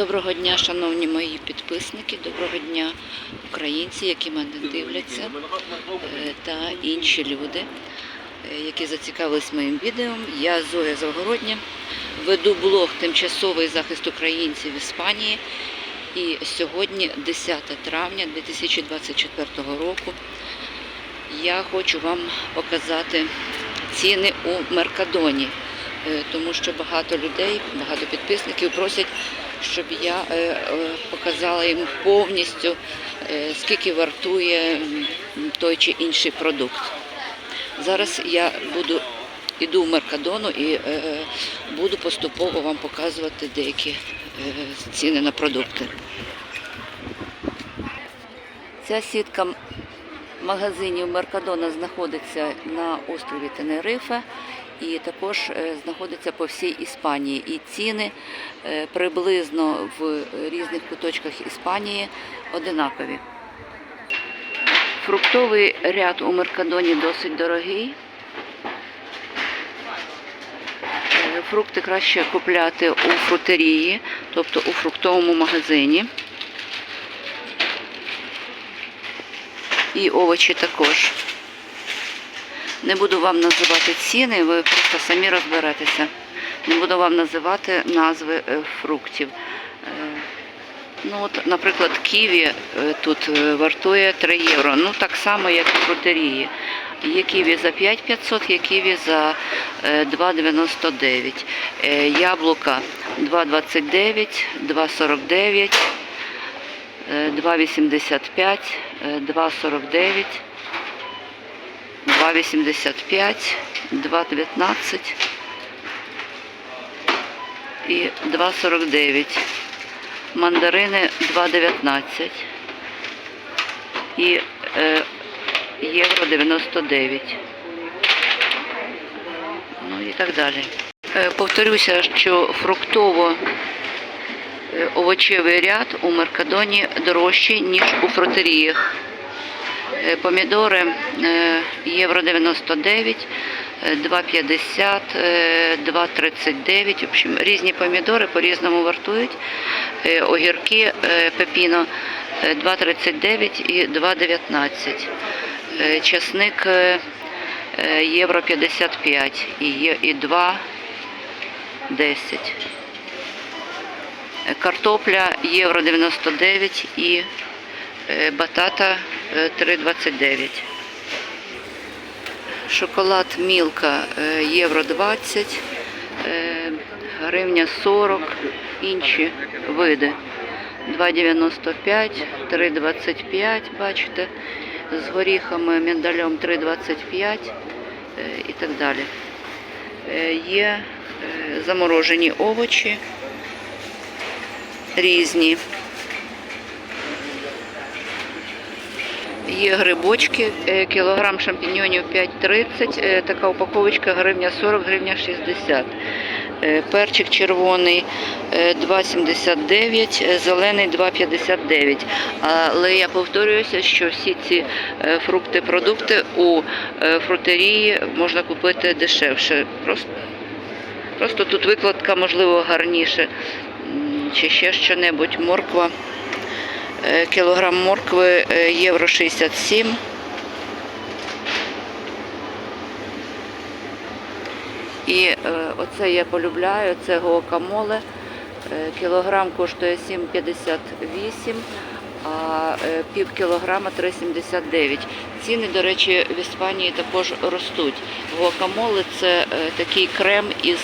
Доброго дня, шановні мої підписники, доброго дня, українці, які мене дивляться, е, та інші люди, е, які зацікавились моїм відео. Я Зоя Завгородня, веду блог Тимчасовий захист українців в Іспанії. І сьогодні, 10 травня 2024 року, я хочу вам показати ціни у Меркадоні, Е, тому що багато людей, багато підписників просять, щоб я е, е, показала їм повністю, е, скільки вартує той чи інший продукт. Зараз я буду іду в Меркадону і буду поступово вам показувати деякі ціни на продукти. Ця сітка магазинів Меркадона знаходиться на острові Тенерифе і також е, знаходиться по всій Іспанії. І ціни е, приблизно в різних куточках Іспанії одинакові. Фруктовий ряд у Меркадоні досить дорогий. Е, Фрукти краще купляти у фрутерії, тобто у фруктовому магазині. І овочі також. Не буду вам називати ціни, ви просто самі розберетеся. Не буду вам називати назви е, фруктів. Е, Ну, от, наприклад, ківі е, тут вартує 3 євро. Ну, так само, як і фрутерії. Є ківі за 5500, є ківі за е, 2,99. Е, Яблука 2,29, 2,49, е, 2,85, е, 2,49, 2,85, 2,19 і 2,49. Мандарини 2,19 і е, євро 99. Ну і так далі. Е, повторюся, що фруктово е, овочевий ряд у Меркадоні дорожчий, ніж у фрутеріях. Е, Помідори е, євро 99, е, 2,50, е, 2,39. В общем, різні помідори по-різному вартують. Е, Огірки пепіно е, 2,39 і 2,19. Е, Часник євро 55 і і 2,10. Е, Картопля євро 99 і батата е, 3,29. Шоколад Мілка е, євро 20, е, гривня 40, інші види. 2,95, 3,25, бачите, з горіхами, міндалем 3,25 е, і так далі. Е, Є е, заморожені овочі різні. Є грибочки, е, кілограм шампіньонів 5,30, е, така упаковочка гривня 40, гривня 60. Е, Перчик червоний е, 2,79, е, зелений 2,59. Але я повторююся, що всі ці фрукти, продукти у фрутерії можна купити дешевше. Просто, просто тут викладка, можливо, гарніше. Чи ще що-небудь. Морква. Е, Кілограм моркви е, євро 67. І е, оце я полюбляю, це гуакамоле. Кілограм коштує 7,58, а пів кілограма 3,79. Ціни, до речі, в Іспанії також ростуть. Гуакамоле це такий крем із,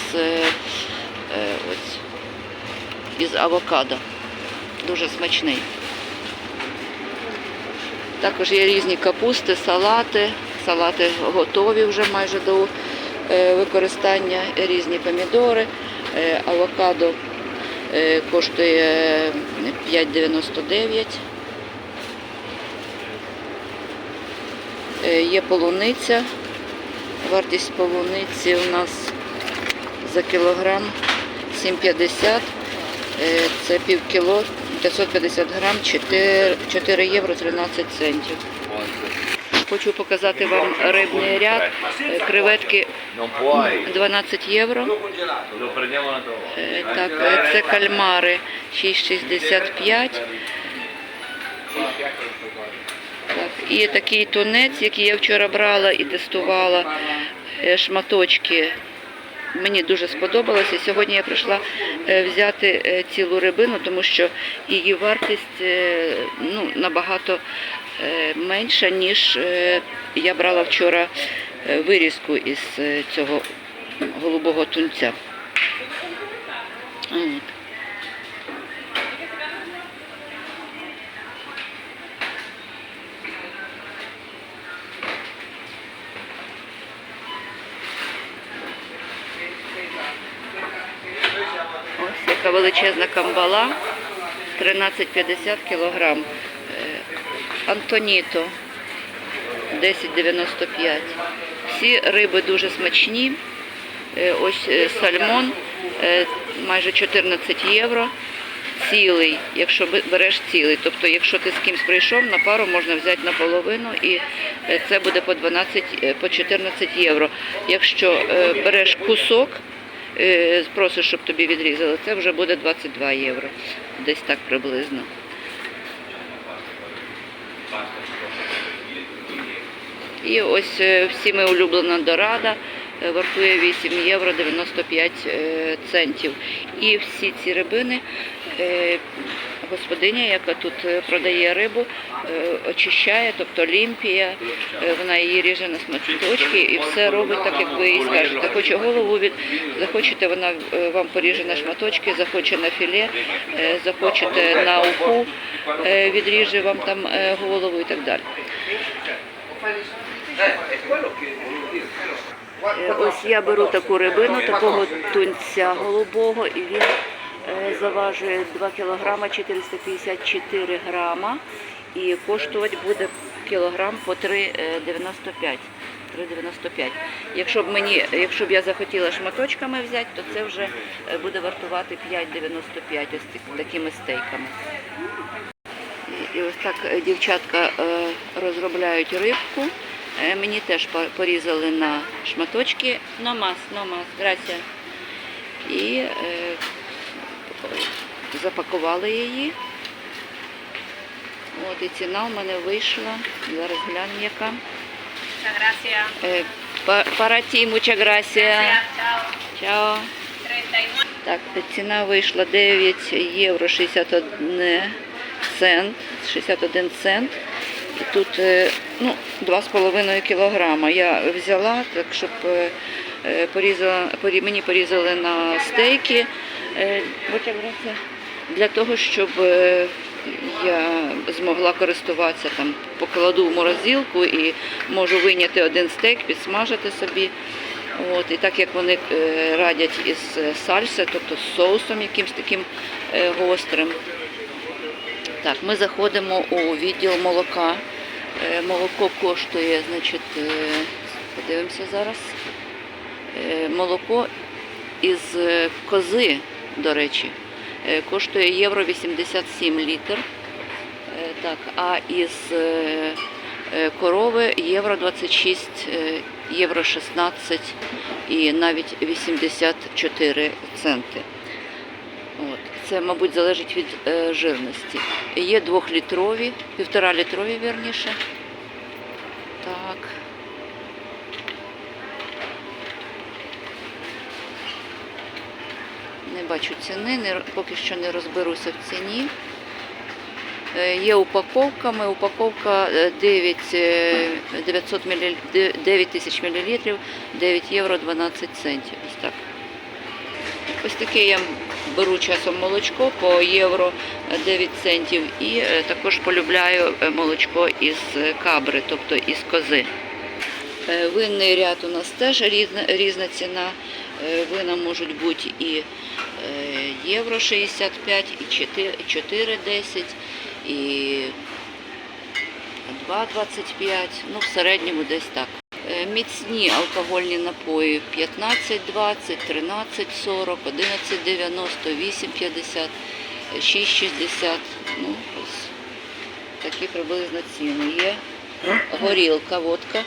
ось, із авокадо. Дуже смачний. Також є різні капусти, салати. Салати готові вже майже до е, використання, різні помідори. Е, Авокадо е, коштує 5,99. Е, Є полуниця. Вартість полуниці у нас за кілограм 7,50. Е, Це пів кіло, 550 грам, 4, 4 євро 13 центів. Хочу показати вам рибний ряд. Е, Креветки 12 євро. Е, Так, е, це кальмари 6,65. Так, і такий тунець, який я вчора брала і тестувала шматочки. Мені дуже сподобалося. Сьогодні я прийшла е, взяти е, цілу рибину, тому що її вартість е, ну, набагато менша, ніж я брала вчора вирізку із цього голубого тунця. От. Ось яка величезна камбала, 13,50 кілограм. Е, Антоніто 10,95. Всі риби дуже смачні. Е, Ось е, сальмон майже 14 євро. Цілий, якщо береш цілий. Тобто, якщо ти з кимсь прийшов, на пару можна взяти наполовину і це буде по 12, е, по 14 євро. Якщо береш кусок, е, просиш, щоб тобі відрізали, це вже буде 22 євро. Десь так приблизно. І ось е, всіми улюблена дорада е, вартує 8 євро 95 е, центів. І всі ці рибини господиня, яка тут е, продає рибу, е, очищає, тобто олімпія, е, вона її ріже на смачочки і все робить так, як ви їй скажете. Хоче голову від, захочете, вона вам поріже на шматочки, захоче на філе, захочете на уху, відріже вам там голову і так далі. Ось я беру таку рибину, такого тунця голубого, і він заважує 2 кілограма 454 грама і коштувати буде кілограм по 3,95. 3,95. Якщо б мені, якщо б я захотіла шматочками взяти, то це вже е, буде вартувати 5,95 ось такими стейками. І- ось так е, дівчатка е, розробляють рибку. Е, Мені теж порізали на шматочки. Номас, номас, грація. І е, запакували її. От і ціна в мене вийшла. Зараз глянь яка. Параті, muchas gracias. Чао. Так, ціна вийшла 9 євро 61 цент. 61 цент. І тут е, ну, 2,5 кілограма. Я взяла, так щоб е, е, порізала, мені порізали на стейки. Е, будьте ласка, Для того, щоб е, я змогла користуватися там, покладу в морозилку і можу вийняти один стейк, підсмажити собі. От, і так як вони е, радять із е, сальси, тобто з соусом якимось таким е, гострим. Так, ми заходимо у відділ молока. Е, молоко коштує, значить, е, подивимося зараз. Е, молоко із е, кози, до речі, е, коштує євро 87 літр. Е, Так, а із е, корови євро 26, е, євро 16 і навіть 84 центи. От. Це, мабуть, залежить від жирності. Є двохлітрові, півтора літрові, вірніше. Так. Не бачу ціни, не, поки що не розберуся в ціні. Е, Є упаковками. Упаковка е, 9, е, 900 мл, 9 тисяч мілілітрів, 9 євро 12 центів. Ось так. Ось таке я беру часом молочко по євро 9 центів і е, також полюбляю е, молочко із е, кабри, тобто із кози. Е, Винний ряд у нас теж різна, різна ціна. Е, Вина можуть бути і е, євро 65, і 4,10, і 2,25, ну в середньому десь так. Е, Міцні алкогольні напої 15,20, 13,40, 11,90, 8,50, е, 6,60. Ну, ось такі приблизно ціни є. горілка, водка.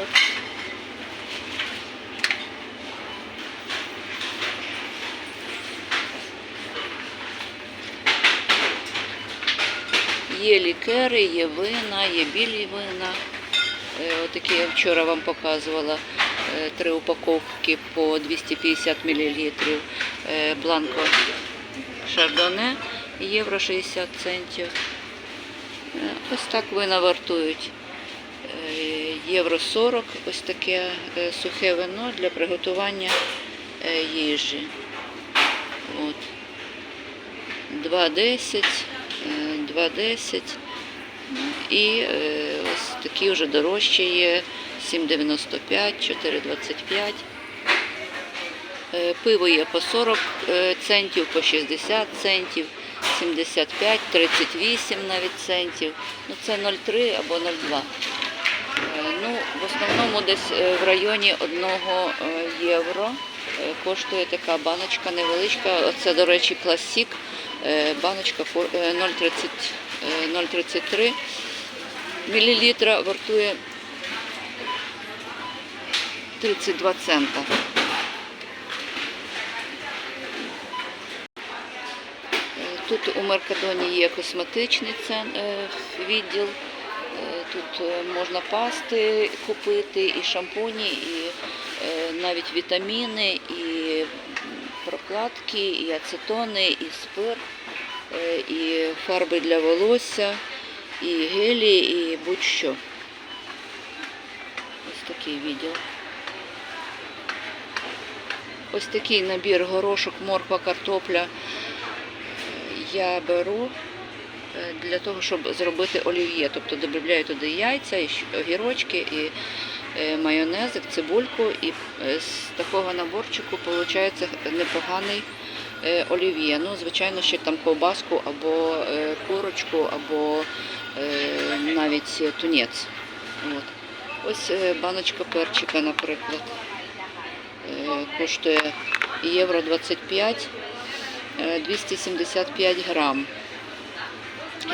От. Є лікери, є вина, є білі вина. Е, Отакі я вчора вам показувала е, три упаковки по 250 мл бланко шардоне, євро 60 центів. Е, Ось так вина вартують. Е, Євро 40, ось таке е, сухе вино для приготування е, їжі. От. 2,10, е, 2,10. І е, ось такі вже дорожчі є 7,95, 4,25. Е, Пиво є по 40 е, центів, по 60 центів, 75, 38 навіть центів. Ну це 0,3 або 0,2. Е, Ну, в основному десь в районі 1 євро коштує така баночка невеличка. Оце, до речі, класік. Е, Баночка ко- е, 0,30, е, 0,33 мл вартує 32 цента. Тут у Меркадоні є косметичний відділ. Тут можна пасти купити, і шампуні, і навіть вітаміни, і прокладки, і ацетони, і спирт, е, і фарби для волосся, і гелі, і будь-що. Ось такий відділ. Ось такий набір горошок, морква, картопля я беру е, для того, щоб зробити олів'є. Тобто додаю туди яйця, огірочки, і майонезик, цибульку. І е, з такого наборчику виходить непоганий е, олів'є. Ну, звичайно, ще там ковбаску або е, курочку, або е, навіть тунець. От. Ось е, баночка перчика, наприклад. Е, Коштує євро 25. Е, 275 грам.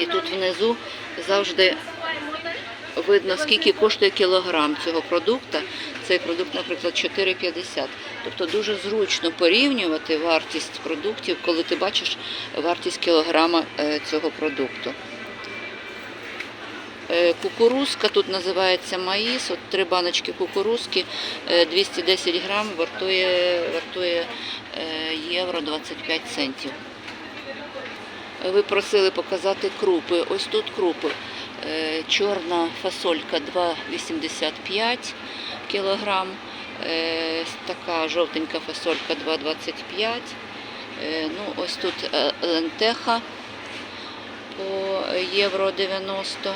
І тут внизу завжди видно, скільки коштує кілограм цього продукту. Цей продукт, наприклад, 4,50. Тобто дуже зручно порівнювати вартість продуктів, коли ти бачиш вартість кілограма е, цього продукту. Е, Кукурузка тут називається маїс. От три баночки кукурузки, е, 210 грам, вартує, вартує е, євро 25 центів. Ви просили показати крупи. Ось тут крупи. Е, Чорна фасолька 2,85 кілограм. Е, Така жовтенька фасолька 2,25. Е, Ну, ось тут лентеха по євро 90.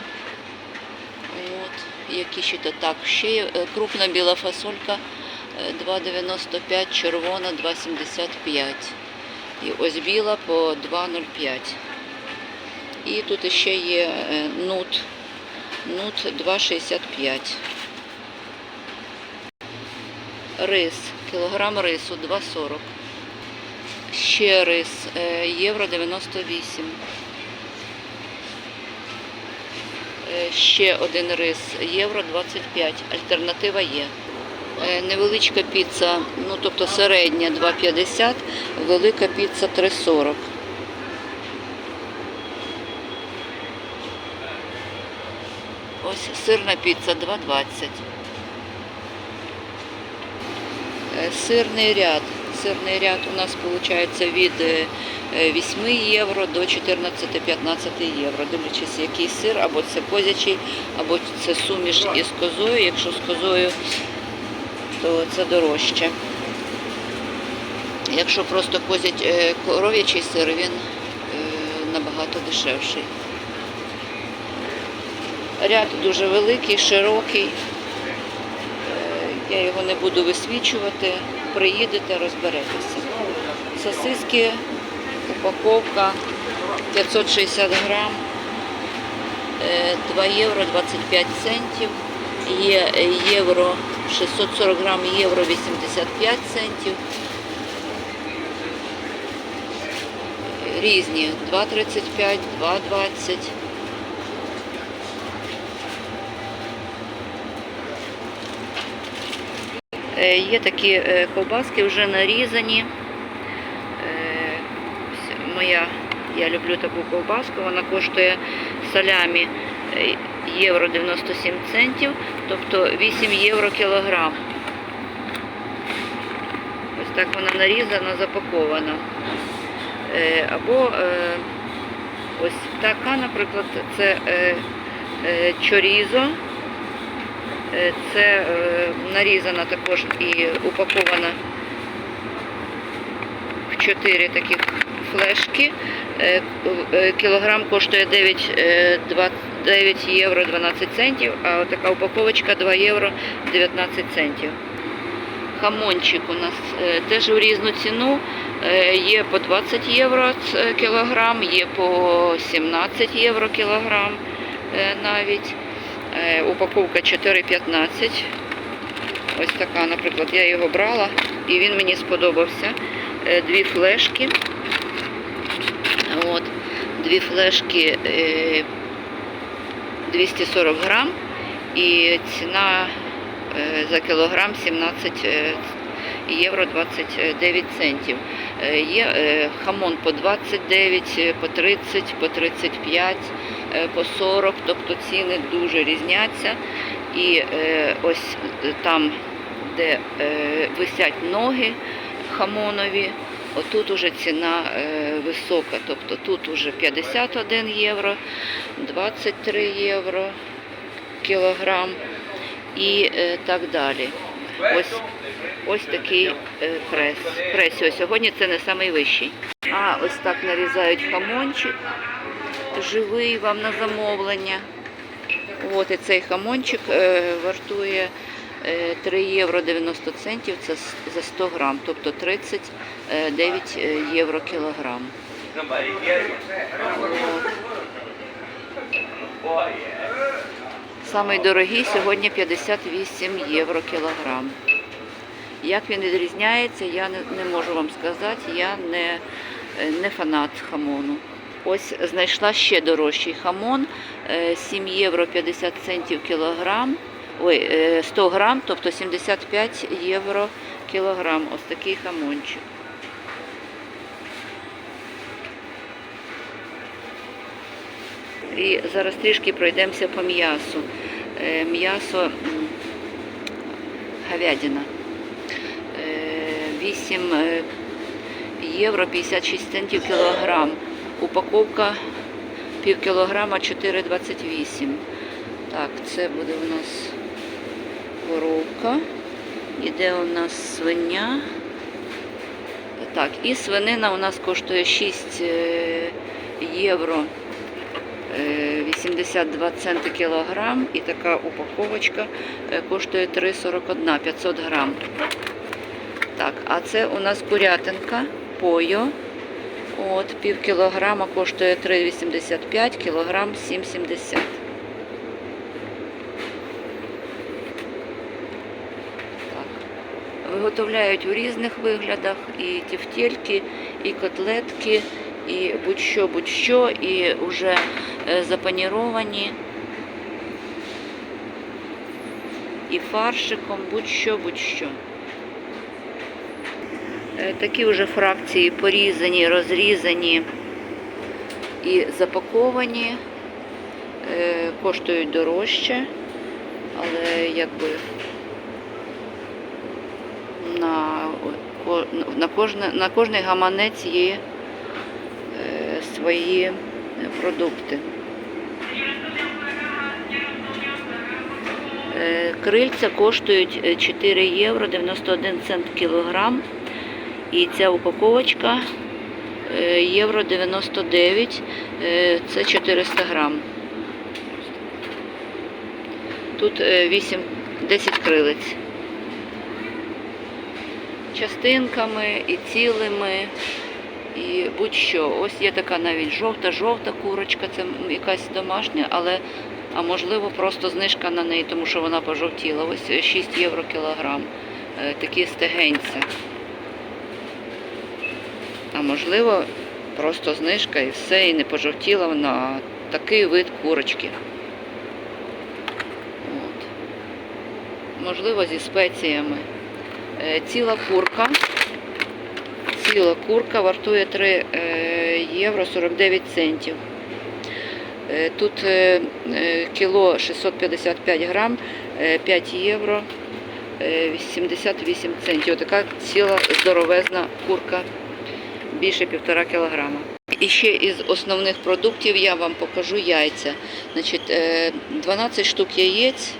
От, які ще то так. Ще є крупна біла фасолька е, 2,95, червона 2,75. І ось біла по 2,05. І тут ще є е, нут. Нут 2,65. Рис. Кілограм рису 2,40. Ще рис е, євро 98. Е, Ще один рис євро 25. Альтернатива є. Невеличка піца, ну тобто середня 2,50, велика піца 3,40. Ось сирна піца 2,20. Е, Сирний ряд. Сирний ряд у нас виходить від е, е, 8 євро до 14-15 євро, дивлячись, який сир, або це козячий, або це суміш із козою. Якщо з козою, то це дорожче. Якщо просто козять е, коров'ячий сир, він е, набагато дешевший. Ряд дуже великий, широкий. Е, Я його не буду висвічувати. Приїдете, розберетеся. Сосиски, упаковка 560 грам, е, 2 євро 25 центів. Є е, євро 640 грам, євро 85 центів. Різні 2,35, 2,20. Є такі е, ковбаски вже нарізані. Е, Моя, я люблю таку ковбаску, вона коштує салямі е, євро 97 центів, тобто 8 євро кілограм. Ось так вона нарізана, запакована. Е, Або е, ось така, наприклад, це е, е, чорізо. Е, Це е, нарізана також і упакована в 4 таких флешки. Е, Кілограм коштує 9, е, 2 9 євро 12 центів, а така упаковочка 2 євро 19 центів. Хамончик у нас теж в різну ціну. Є по 20 євро кілограм, є по 17 євро кілограм навіть. Е, Упаковка 4,15. Ось така, наприклад, я його брала і він мені сподобався. Е, Дві флешки. От, дві флешки е, 240 грам і ціна е, за кілограм 17 е, євро 29 центів. Е, Є е, хамон по 29, е, по 30, по 35, е, по 40, тобто ціни дуже різняться. І ось там, де висять ноги хамонові, отут уже ціна висока. Тобто тут уже 51 євро, 23 євро кілограм і так далі. Ось, ось такий е, прес. Пресіо. Сьогодні це не найвищий. А ось так нарізають хамончик. Живий вам на замовлення. От і цей хамончик е, вартує е, 3 євро 90 центів, це за 100 грам, тобто 39 євро кілограм. От. Самий дорогий сьогодні 58 євро кілограм. Як він відрізняється, я не, можу вам сказати, я не, е, не фанат хамону. Ось знайшла ще дорожчий хамон, е, 7 євро 50 центів кілограм, ой, е, 100 грам, тобто 75 євро кілограм. Ось такий хамончик. І зараз трішки пройдемося по м'ясу. Е, М'ясо говядина. Е, 8 е, євро 56 центів кілограм. Упаковка пів кілограма 4,28. Так, це буде у нас коровка. Іде у нас свиня. Так, і свинина у нас коштує 6 е, євро е, 82 центи кілограм. І така упаковочка е, коштує 3,41 500 грам. Так, а це у нас курятинка пойо. От, пів кілограма коштує 3,85, кілограм 7,70. Так. Виготовляють у різних виглядах і тівтєльки, і котлетки, і будь-що, будь-що, і вже е, запаніровані. І фаршиком, будь-що, будь-що. Е, Такі вже фракції порізані, розрізані і запаковані, е, коштують дорожче, але якби на, на, кожне, на кожний гаманець є е, свої продукти. Крильця коштують е, 4 євро 91 цент кілограм. І ця упаковочка е, євро 99, е, це 400 грам. Тут е, 8, 10 крилиць. Частинками і цілими, і будь-що. Ось є така навіть жовта-жовта курочка, це якась домашня, але а можливо просто знижка на неї, тому що вона пожовтіла. Ось е, 6 євро кілограм. Е, Такі стегенця. А можливо, просто знижка і все, і не пожовтіла вона, такий вид курочки. От. Можливо, зі спеціями. Е, Ціла курка. Ціла курка вартує 3 е, євро 49 центів. Е, Тут кіло 655 грам, е, 5 євро е, 88 центів. Отака ціла здоровезна курка, більше півтора кілограма. І ще із основних продуктів я вам покажу яйця. Значить, е, 12 штук яєць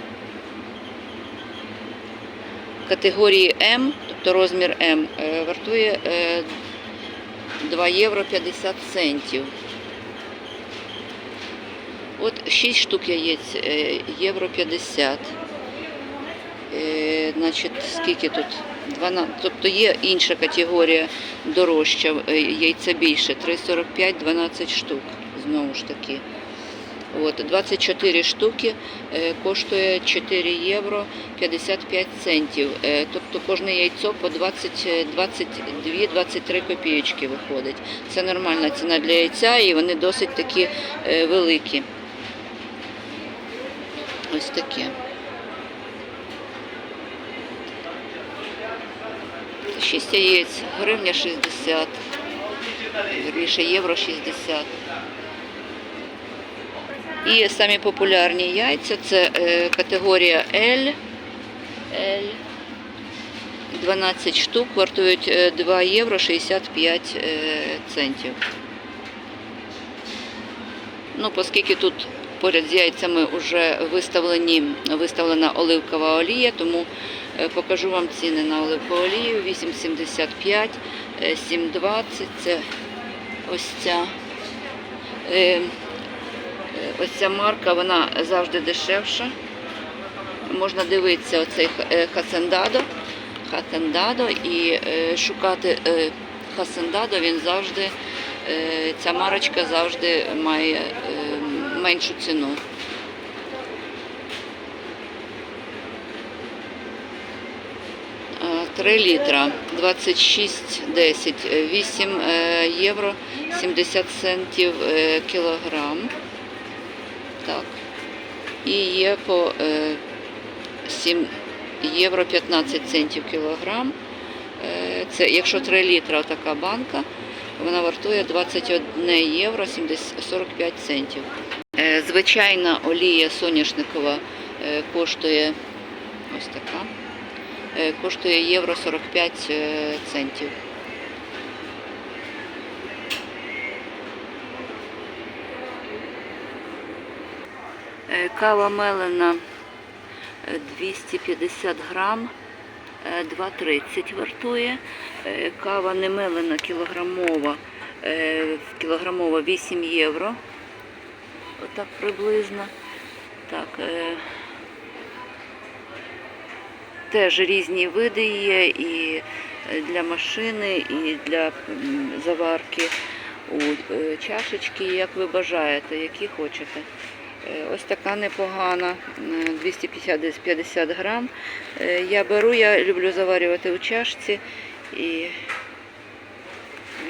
категорії М, тобто розмір М, е, вартує е, 2 євро 50 центів. От 6 штук яєць, е, євро 50. Е, Значить, скільки тут? 12. Тобто є інша категорія дорожча, е, яйця більше, 3,45, 12 штук, знову ж таки. От, 24 штуки е, коштує 4 євро 55 центів. Е, тобто кожне яйцо по 20, е, 22-23 копійочки виходить. Це нормальна ціна для яйця і вони досить такі великі. Ось таке. 6 яєць, гривня 60, вірніше євро 60. І самі популярні яйця це е, категорія L. L. 12 штук вартують е, 2 євро 65 е, центів. Ну, оскільки тут поряд з яйцями вже виставлені, виставлена оливкова олія, тому е, покажу вам ціни на оливкову олію. 8,75, е, 7,20, це ось ця. Е, Е, Ось ця марка, вона завжди дешевша. Можна дивитися оцей е, хасендадо, хасендадо і е, шукати е, хасендадо, він завжди, е, ця марочка завжди має е, меншу ціну. Е, 3 літра 26,10, е, 8 е, євро 70 центів е, кілограм. Так. І є по е, 7 євро 15 центів кілограм. Е, Це якщо 3 літра така банка, вона вартує 21 євро 70 45 центів. Е, Звичайна олія соняшникова е, коштує ось така. Е, Коштує євро 45 е, центів. Е, Кава мелена е, 250 грам, е, 2,30 вартує. Кава не мелена кілограмова, кілограмова 8 євро. Отак приблизно. Так, теж різні види є і для машини, і для заварки у е, чашечки, як ви бажаєте, які хочете. Е, Ось така непогана, е, 250 грам. Е, Я беру, я люблю заварювати у чашці і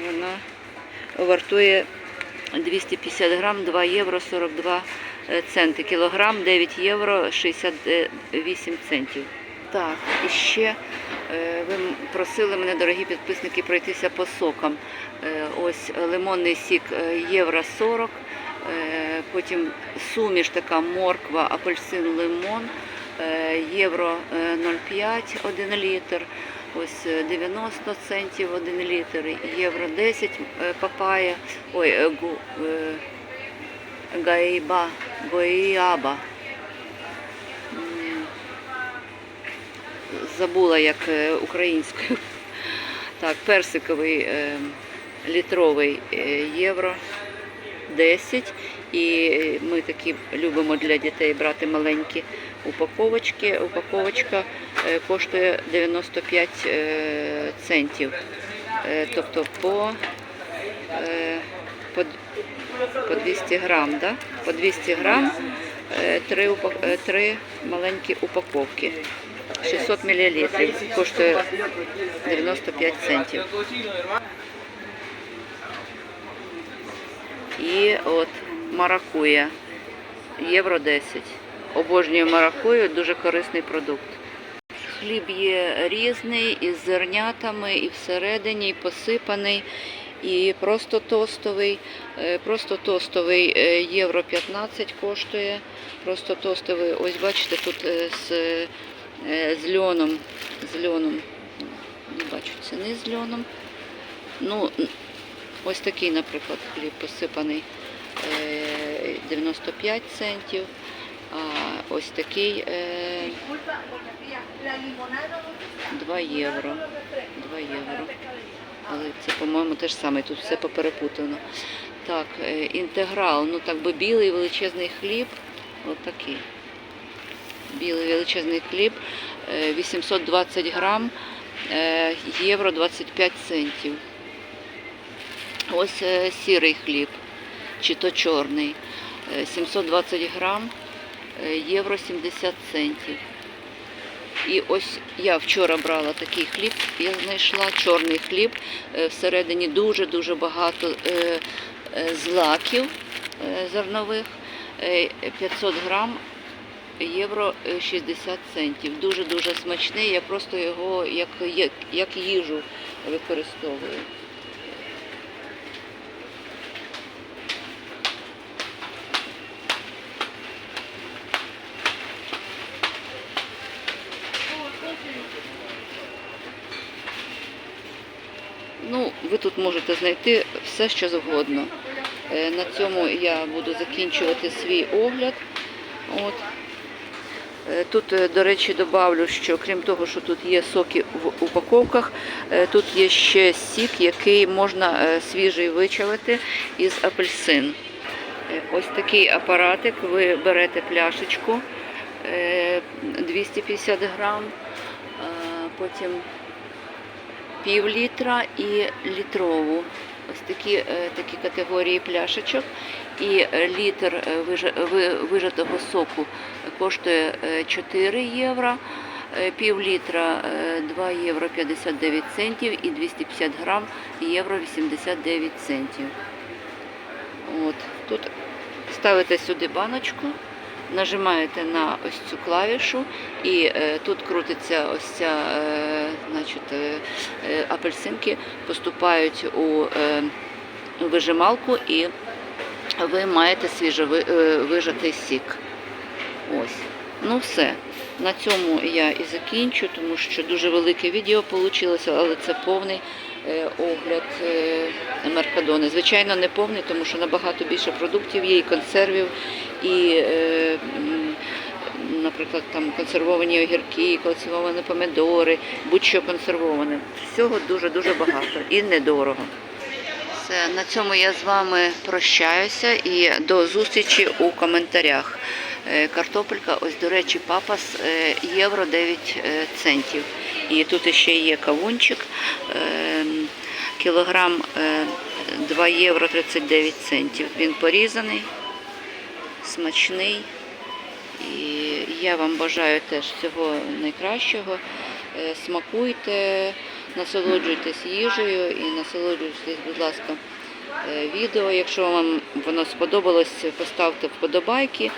вона вартує 250 грам, 2 євро 42 центи. Кілограм 9 євро 68 центів. Так, і ще е, ви просили мене, дорогі підписники, пройтися по сокам. Е, Ось лимонний сік е, євро 40, е, потім суміш така морква, апельсин, лимон, євро е, 0,5 1 літр, ось е, 90 центів 1 літр, євро 10 е, папая, ой, гу, гаїба, гоїаба. Забула як е, українською. Так, персиковий е, літровий е, євро 10. І ми такі любимо для дітей брати маленькі упаковочки. Упаковочка коштує 95 е, центів. Тобто по, по, по 200 грам, да? по 200 грам три, три маленькі упаковки. 600 мл коштує 95 центів. І от маракуя, євро 10. Обожнюю маракую, дуже корисний продукт. хліб є різний, із зернятами, і всередині, і посипаний, і просто тостовий. Е, Просто тостовий е, євро 15 коштує. Просто тостовий, ось бачите, тут е, з, з льоном. З льоном. Не бачу ціни з льоном. Ну, ось такий, наприклад, хліб посипаний е, 95 центів. А ось такий е, 2 євро. 2 євро. Але це, по-моєму, те ж саме, тут все поперепутано. Так, е, інтеграл, ну так би білий величезний хліб. Отакий. Білий величезний хліб, е, 820 грам, е, євро 25 центів. Ось е, сірий хліб, чи то чорний, е, 720 грам, е, євро 70 центів. І ось я вчора брала такий хліб, я знайшла чорний хліб. Е, Всередині дуже-дуже багато е, е, злаків е, зернових. Е, 500 грам, євро е, 60 центів. Дуже-дуже смачний. Я просто його як, як, як їжу використовую. Ну, ви тут можете знайти все, що завгодно. Е, На цьому я буду закінчувати свій огляд. От. Е, Тут, е, до речі, добавлю, що крім того, що тут є соки в упаковках, е, тут є ще сік, який можна свіжий вичавити із апельсин. Ось такий апаратик, ви берете пляшечку е, 250 грам, потім пів літра і літрову. Ось такі, е, такі категорії пляшечок. І е, літр е, вижа- ви- вижатого соку коштує е, 4 євро, пів літра е, 2 євро 59 центів і 250 грам євро 89 центів. От. Тут ставите сюди баночку, нажимаєте на ось цю клавішу, і е, тут крутиться ось ця е, значить, е, апельсинки, поступають у вижималку і ви маєте свіжо ви- вижатий сік. Ось. Ну все. На цьому я і закінчу, тому що дуже велике відео вийшло, але це повний огляд е, Меркадони. Звичайно, не повний, тому що набагато більше продуктів є, і консервів, і, е, наприклад, там консервовані огірки, консервовані помидори, будь-що консервоване. Всього дуже-дуже багато і недорого. Все, на цьому я з вами прощаюся і до зустрічі у коментарях. Е, Картопелька, ось, до речі, папас е, євро 9 е, центів. І тут ще є кавунчик. е, Кілограм е, 2 євро 39 центів. Він порізаний, смачний. І я вам бажаю теж всього найкращого. Смакуйте, насолоджуйтесь їжею і насолоджуйтесь, будь ласка, відео. Якщо вам воно сподобалось, поставте вподобайки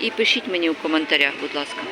і пишіть мені у коментарях, будь ласка.